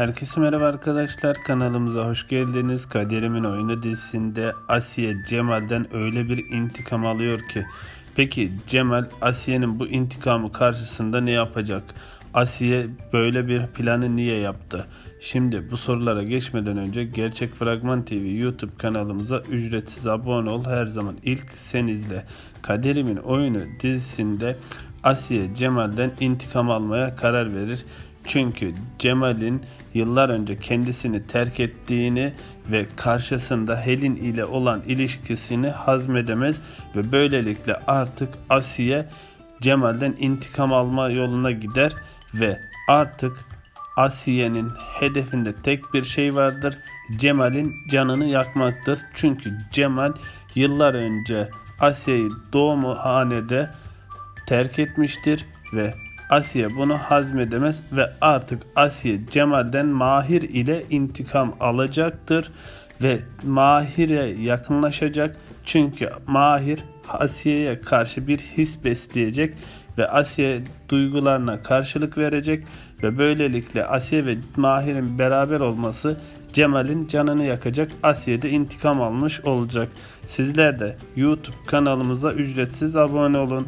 Herkese merhaba arkadaşlar kanalımıza hoş geldiniz. Kaderimin Oyunu dizisinde Asiye Cemal'den öyle bir intikam alıyor ki. Peki Cemal Asiye'nin bu intikamı karşısında ne yapacak? Asiye böyle bir planı niye yaptı? Şimdi bu sorulara geçmeden önce Gerçek Fragman TV YouTube kanalımıza ücretsiz abone ol. Her zaman ilk sen izle. Kaderimin Oyunu dizisinde Asiye Cemal'den intikam almaya karar verir. Çünkü Cemal'in yıllar önce kendisini terk ettiğini ve karşısında Helin ile olan ilişkisini hazmedemez ve böylelikle artık Asiye Cemal'den intikam alma yoluna gider ve artık Asiye'nin hedefinde tek bir şey vardır. Cemal'in canını yakmaktır. Çünkü Cemal yıllar önce Asiye'yi doğumhanede terk etmiştir ve Asiye bunu hazmedemez ve artık Asiye Cemal'den Mahir ile intikam alacaktır ve Mahir'e yakınlaşacak çünkü Mahir Asiye'ye karşı bir his besleyecek ve Asiye duygularına karşılık verecek ve böylelikle Asiye ve Mahir'in beraber olması Cemal'in canını yakacak Asiye de intikam almış olacak. Sizler de YouTube kanalımıza ücretsiz abone olun.